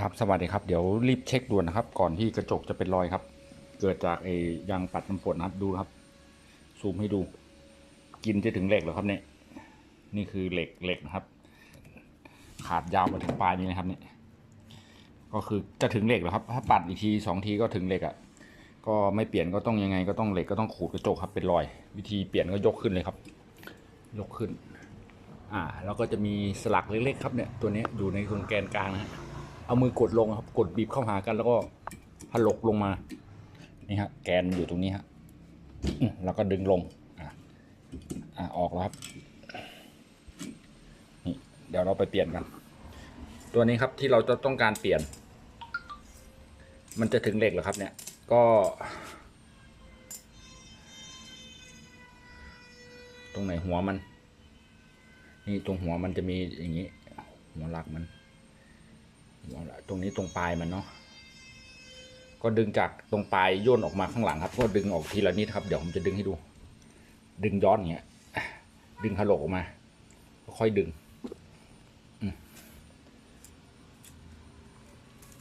ครับสวัสดีครับเดี๋ยวรีบเช็คด่วนนะครับ ก่อนที่กระจกจะเป็นรอยครับ เกิดจากไอ้ยางปัดน้ำฝนนะครับดูครับ ซูมให้ดู กินจะถึงเหล็กเหรอครับเนี่ยนี่คือเหล็กเหล็กนะครับ ขาดยาวมาถึงปลายนี้นะครับเนี่ยก็คือจะถึงเหล็กเหรอครับ ถ้าปัดอีกทีสองทีก็ถึงเหล็กอะ่ะก็ไม่เปลี่ยนก็ต้องยังไงก็ต้องเหล็กก็ต้องขูดกระจกครับเป็นรอย วิธีเปลี่ยนก็ยกขึ้นเลยครับ ยกขึ้น อ่า แล้วก็จะมีสลักเล็กๆครับเนี่ยตัวนี้อยู่ในตรงแกนกลางนะฮะ เอามือกดลงครับ กดบีบเข้าหากันแล้วก็ผลกลงมา นี่ฮะ แกนอยู่ตรงนี้ฮะแล้วก็ดึงลง อะอะออกแล้วครับ นี่เดี๋ยวเราไปเปลี่ยนกัน ตัวนี้ครับที่เราจะต้องการเปลี่ยน มันจะถึงเหล็กเหรอครับ เนี่ย ก็ ตรงไหนหัวมัน นี่ตรงหัวมันจะมีอย่างนี้ หัวหลักมัน ตรงนี้ตรงปลายมันเนาะก็ดึงจากตรงปลายย่นออกมาข้างหลังครับ ก็ดึงออกทีละนิดครับเดี๋ยวผมจะดึงให้ดู ดึงย้อนอย่างเงี้ยดึงถลกออกมาค่อยดึงอืม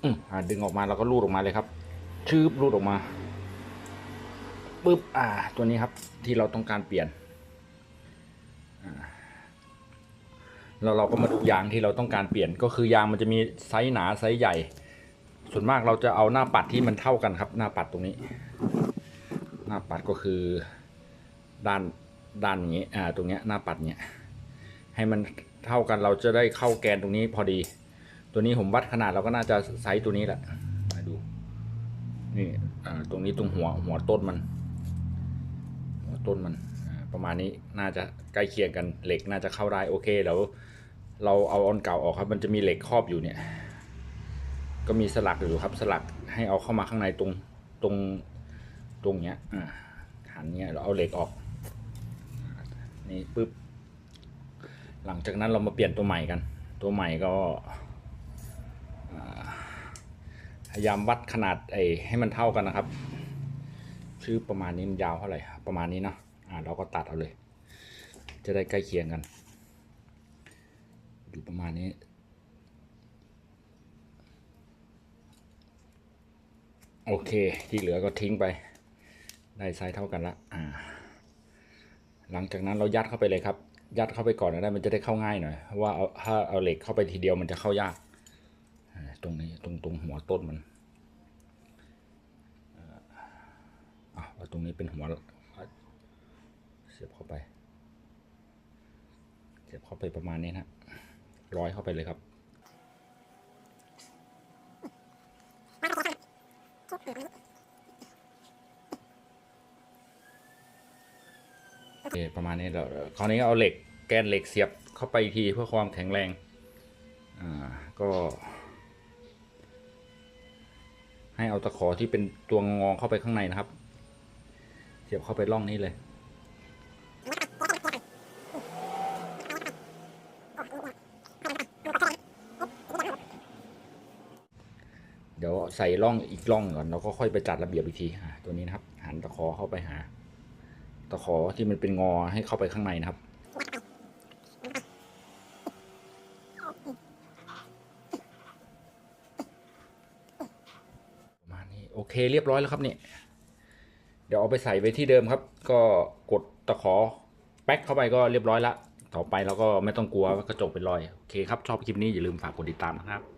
อืมอ่าดึงออกมาแล้วก็รูดออกมาเลยครับชืบรูดออกมาปึ๊บอ่า ตัวนี้ครับที่เราต้องการเปลี่ยน แล้วเราก็มาดูยางที่เราต้องการเปลี่ยนก็คือยางมันจะมีไซส์หนาไซส์ใหญ่ ส่วนมากเราจะเอาหน้าปัดที่มันเท่ากันครับ หน้าปัดตรงนี้ หน้าปัดก็คือด้านด้านอย่างนี้อ่าตรงเนี้ยหน้าปัดเนี้ยให้มันเท่ากันเราจะได้เข้าแกนตรงนี้พอดี ตัวนี้ผมวัดขนาดเราก็น่าจะไซส์ตัวนี้แหละมาดูนี่อ่าตรงนี้ตรงหัวหัวต้นมัน หัวต้นมัน ประมาณนี้น่าจะใกล้เคียงกันเหล็กน่าจะเข้าได้โอเคเดี๋ยวเราเอาอันเก่าออกครับ มันจะมีเหล็กครอบอยู่เนี่ย ก็มีสลักอยู่ครับสลักให้เอาเข้ามาข้างในตรงตรงตรงเนี้ยอ่าหันเนี้ยเราเอาเหล็กออกนี่ปึ๊บหลังจากนั้นเรามาเปลี่ยนตัวใหม่กัน ตัวใหม่ก็พยายามวัดขนาดไอ้ให้มันเท่ากันนะครับชื่อประมาณนี้มันยาวเท่าไหร่ประมาณนี้เนาะ อ่าเราก็ตัดเอาเลย จะได้ใกล้เคียงกัน อยู่ประมาณนี้ โอเคที่เหลือก็ทิ้งไป ได้ไซส์เท่ากันละอ่า หลังจากนั้นเรายัดเข้าไปเลยครับ ยัดเข้าไปก่อนนะได้มันจะได้เข้าง่ายหน่อยเพราะว่าเอาถ้าเอาเหล็กเข้าไปทีเดียวมันจะเข้ายากตรงนี้ตรงตรงหัวต้นมันอะเอาตรงนี้เป็นหัวเสียบเข้าไป เสียบเข้าไปประมาณนี้นะร้อยเข้าไปเลยครับโอเคประมาณนี้เราคราวนี้เอาเหล็กแกนเหล็กเสียบเข้าไปอีกทีเพื่อความแข็งแรง อ่า ก็ ให้เอาตะขอที่เป็นตัวงอเข้าไปข้างในนะครับ เสียบเข้าไปร่องนี้เลย เดี๋ยวใส่ร่องอีกร่องก่อนเราก็ค่อยไปจัดระเบียบอีกทีอะตัวนี้นะครับหันตะขอเข้าไปหา ตะขอที่มันเป็นงอให้เข้าไปข้างในนะครับประมาณนี้โอเคเรียบร้อยแล้วครับเนี่ยเดี๋ยวเอาไปใส่ไว้ที่เดิมครับ ก็กดตะขอแป๊กเข้าไปก็เรียบร้อยละต่อไปเราก็ไม่ต้องกลัวว่ากระจกเป็นรอย โอเคครับ ชอบคลิปนี้อย่าลืมฝากกดติดตามนะครับ